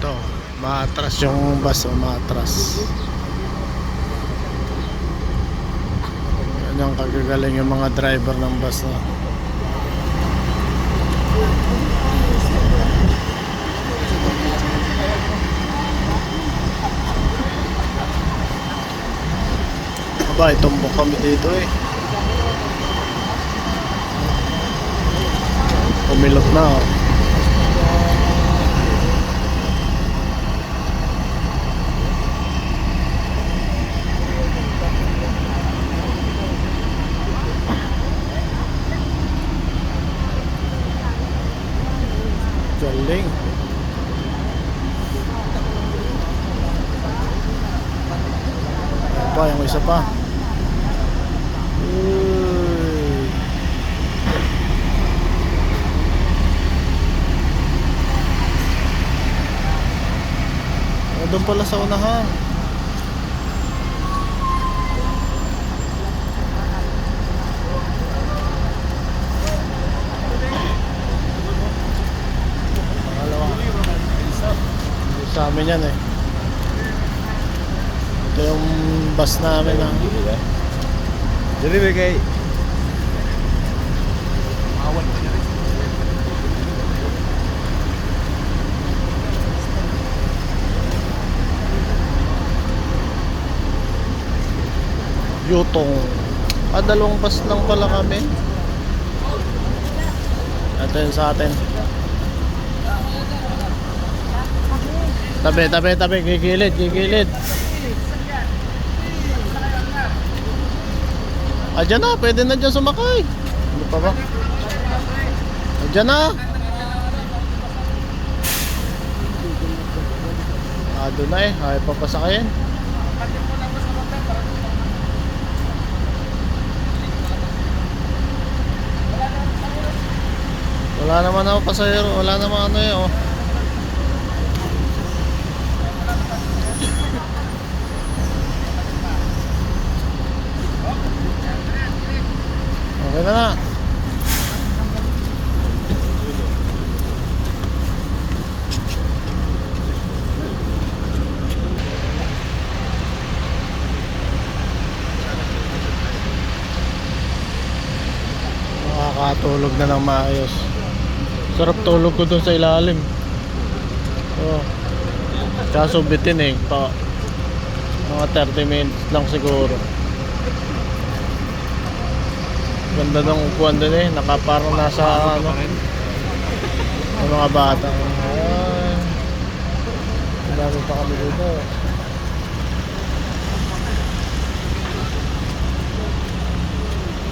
Ito, maatras yung bus o maatras. Yung kagagaling yung mga driver ng bus na. Aba, itumbok kami dito eh. Pumilot na oh. Galing. Ayan pa, yung isa pa. Uy. Doon pala sa unahan. Sa amin yan eh. Ito yung bus namin ah. Jadi kay Yutong. Ah, dalawang bus lang pala kami. Ito yun sa atin. Tabi, tabi, tabi. Gigilid, gigilid. Ah, dyan na. Pwede na dyan sumakay. Ano pa ba? Ah, dyan na. Ah, doon na eh. Ayaw pa pasakayin. Wala naman ako pasahero, wala naman ano eh, oh. Okay na na. Makakatulog na ng maayos. Sarap tulog ko dun sa ilalim. Oh. Kaso bitin eh. Pa, mga 30 minutes lang siguro. Ganda ng upuan dun eh. Nakaparang nasa ano. Yung mga bata. Ay. Dami pa kami dito.